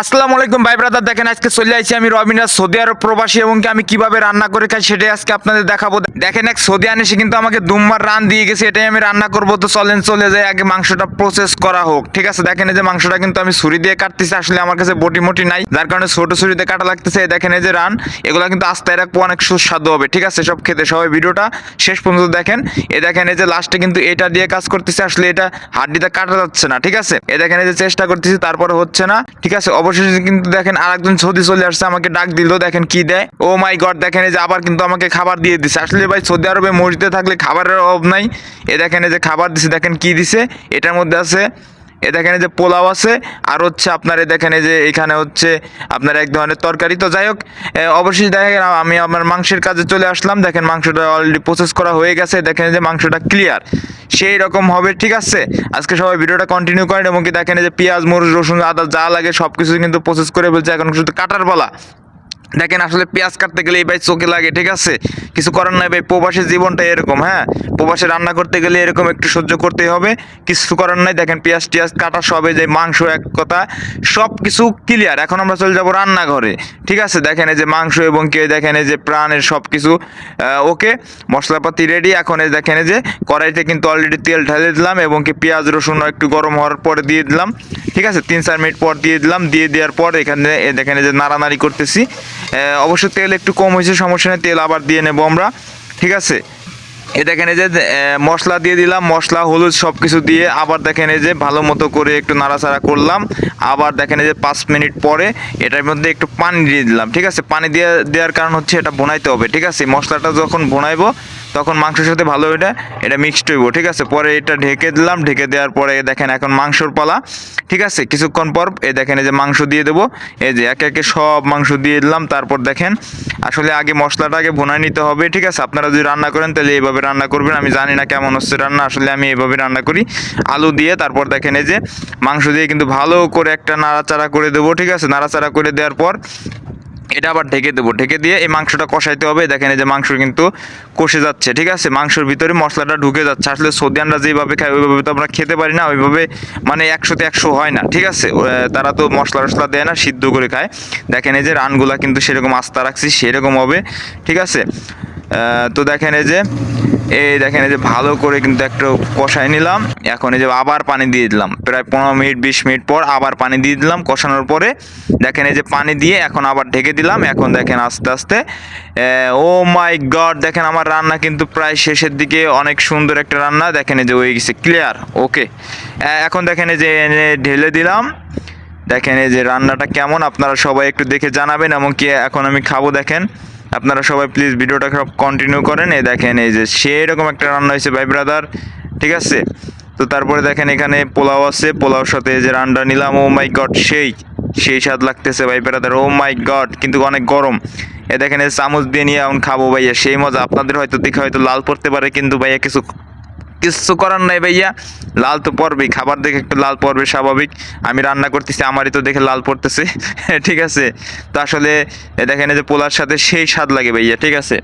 আসসালামু আলাইকুম ভাই ব্রাদার দেখেন আজকে চলে আসছি আমি রবিনা সৌদি আরব প্রবাসী এবং কি আমি কীভাবে রান্না করে খাই সেটাই আজকে আপনাদের দেখাবো। দেখেন এক সৌদি আনে সে কিন্তু আমাকে দুম্বার রান দিয়ে গেছে, এটাই আমি রান্না করব। তো চলেন চলে যায় আগে মাংসটা প্রসেস করা হোক, ঠিক আছে? দেখেন এই যে মাংসটা কিন্তু আমি ছুরি দিয়ে কাটতেছি, আসলে আমার কাছে বটি মটি নাই, যার কারণে ছোট ছুরিতে কাটা লাগতেছে। দেখেন এই যে রান, এগুলো কিন্তু আস্তে রাখব অনেক সুস্বাদু হবে, ঠিক আছে? সব খেতে সবাই ভিডিওটা শেষ পর্যন্ত দেখেন। এ দেখেন এই যে লাস্টে কিন্তু এটা দিয়ে কাজ করতেছে, আসলে এটা হাড্ডিতে কাটা যাচ্ছে না, ঠিক আছে? এ দেখেন এই যে চেষ্টা করতেছি, তারপরে হচ্ছে না, ঠিক আছে? অবশেষে কিন্তু দেখেন আরেকজন সৌদি চলে আসছে, আমাকে ডাক দিল, দেখেন কি দেয়। ও মাই গড দেখেন এই যে আবার কিন্তু আমাকে খাবার দিয়ে দিছে। আসলে ভাই, সৌদি আরবে মসজিদে থাকলে খাবারের অভাব নাই। এ দেখেন এই যে খাবার দিছে, দেখেন কি দিছে। এটার মধ্যে আছে এ দেখেন যে পোলাও আছে আর হচ্ছে আপনার এ দেখেন যে এখানে হচ্ছে আপনার এক ধরনের তরকারি। তো যাই হোক এ, অবশ্যই দেখেন আমি আমার মাংসের কাজে চলে আসলাম। দেখেন মাংসটা অলরেডি প্রসেস করা হয়ে গেছে দেখেন যে মাংসটা ক্লিয়ার সেই রকম হবে ঠিক আছে? আজকে সবাই ভিডিওটা কন্টিনিউ করেন এবং কি দেখেন যে পেঁয়াজ মরিচ রসুন আদা যা লাগে সব কিছু কিন্তু প্রসেস করে বলছে এখন শুধু কাটার বলা। দেখেন আসলে পেঁয়াজ কাটতে গেলে এই ভাই চোখে লাগে, ঠিক আছে? কিছু করার নাই ভাই প্রবাসের জীবনটা এরকম হ্যাঁ? প্রবাসে রান্না করতে গেলে এরকম একটু সহ্য করতেই হবে, কিছু করার নাই। দেখেন পেঁয়াজ টিয়াজ কাটা সবে যে মাংস এক কথা সব কিছু ক্লিয়ার এখন আমরা চলে যাব রান্নাঘরে, ঠিক আছে? দেখেন এই যে মাংস এবং কে, দেখেন এই যে প্রাণের সব কিছু ওকে, মশলাপাতি রেডি এখন এই দেখেন এই যে কড়াইতে কিন্তু অলরেডি তেল ঢালে দিলাম এবং কি পেঁয়াজ, রসুন একটু গরম হওয়ার পরে দিয়ে দিলাম, ঠিক আছে? তিন চার মিনিট পর দিয়ে দিলাম, দিয়ে দেওয়ার পর এখানে দেখেন এই যে নাড়ানাড়ি করতেছি। অবশ্য তেল একটু কম হয়েছে, সমস্যা নেই, তেল আবার দিয়ে নেব আমরা, ঠিক আছে? এ, দেখেন এই যে মশলা দিয়ে দিলাম, মশলা, হলুদ সব কিছু দিয়ে আবার দেখেন এই যে ভালো মতো করে একটু নাড়াচাড়া করলাম, আবার দেখেন এই যে পাঁচ মিনিট পরে এটার মধ্যে একটু পানি দিয়ে দিলাম, ঠিক আছে? পানি দিয়ে দেওয়ার কারণ হচ্ছে এটা বোনাইতে হবে, ঠিক আছে? মশলাটা যখন বোনাইবো তখন মাংসের সাথে ভালো এটা এটা মিক্সড হইব, ঠিক আছে? পরে এটা ঢেকে দিলাম, ঢেকে দেওয়ার পরে দেখেন এখন মাংসর পালা, ঠিক আছে? কিছুক্ষণ পর এই দেখেন এই যে মাংস দিয়ে দেবো, এই যে একে একে সব মাংস দিয়ে দিলাম, তারপর দেখেন আসলে আগে মশলাটা আগে ভুনাই নিতে হবে, ঠিক আছে? আপনারা যদি রান্না করেন তাহলে এইভাবে রান্না করবেন, আমি জানি না কেমন হচ্ছে রান্না, আসলে আমি এইভাবে রান্না করি। আলু দিয়ে তারপর দেখেন এই যে মাংস দিয়ে কিন্তু ভালো করে একটা নাড়াচাড়া করে দেবো, ঠিক আছে? নাড়াচাড়া করে দেওয়ার পর এটা আবার ঢেকে দেবো। ঢেকে দিয়ে এই মাংসটা কষাইতে হবে। দেখেন এই যে মাংস কিন্তু কষে যাচ্ছে, ঠিক আছে? মাংসের ভিতরে মশলাটা ঢুকে যাচ্ছে। আসলে সৌদিয়ানরা যেভাবে খায়, ওইভাবে তো আমরা খেতে পারি না। ওইভাবে মানে একশোতে একশো হয় না, ঠিক আছে? তারা তো মশলা টশলা দেয় না, সিদ্ধ করে খায়। দেখেন এই যে রানগুলা কিন্তু সেরকম আস্থা রাখছি, সেরকম হবে, ঠিক আছে? তো দেখেন এই যে এই দেখেন, এই যে ভালো করে কিন্তু একটু কষাই নিলাম। এখন এই যে আবার পানি দিয়ে দিলাম। প্রায় পনেরো মিনিট, বিশ মিনিট পর আবার পানি দিয়ে দিলাম কষানোর পরে। দেখেন, এই যে পানি দিয়ে এখন আবার ঢেকে দিলাম। এখন দেখেন আস্তে আস্তে ও মাই গড, দেখেন আমার রান্না কিন্তু প্রায় শেষের দিকে অনেক সুন্দর একটা রান্না। দেখেন, এই যে হয়ে গেছে ক্লিয়ার ওকে এখন দেখেন, এই যে এনে ঢেলে দিলাম। দেখেন, এই যে রান্নাটা কেমন, আপনারা সবাই একটু দেখে জানাবেন, এমনকি এখন আমি খাব, দেখেন। আপনারা সবাই প্লিজ ভিডিওটা সব কন্টিনিউ করেন। এই দেখেন, এই যে সেরকম একটা রান্না হয়েছে ভাই ব্রাদার ঠিক আছে? তো তারপরে দেখেন এখানে পোলাও আছে, পোলাওর সাথে যে রান্না নিলাম ও মাই গড সেই সেই স্বাদ লাগতেছে ভাই ব্রাদার ও মাই গড কিন্তু অনেক গরম। এ দেখেন, এই চামচ দিয়ে নিয়ে এখন খাব ভাইয়া, সেই মজা। আপনাদের হয়তো দেখে হয়তো লাল পড়তে পারে, কিন্তু ভাইয়া কিছু কিচ্ছু করার নাই ভাইয়া। লাল তো পড়বেই খাবার দেখে একটু লাল পড়বে স্বাভাবিক। আমি রান্না করতেছি, আমারই তো দেখে লাল পড়তেছে। ঠিক আছে? তো আসলে দেখেন এই যে পোলার সাথে সেই স্বাদ লাগে ভাইয়া, ঠিক আছে?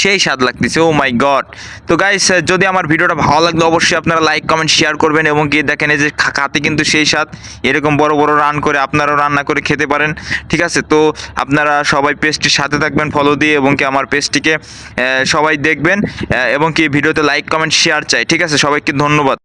সেই স্বাদ লাগতেছে। ও মাই গড তো গাইস যদি আমার ভিডিওটা ভালো লাগলে, অবশ্যই আপনারা লাইক কমেন্ট শেয়ার করবেন এবং গিয়ে দেখেন এই যে খাতে কিন্তু সেই স্বাদ। এরকম বড় বড় রান করে আপনারাও রান্না করে খেতে পারেন। ঠিক আছে? তো আপনারা সবাই পেস্টটির সাথে থাকবেন ফলো দিয়ে এবং কি আমার পেস্টটিকে সবাই দেখবেন এবং কি ভিডিওতে লাইক কমেন্ট শেয়ার চাই। ঠিক আছে? সবাইকে ধন্যবাদ।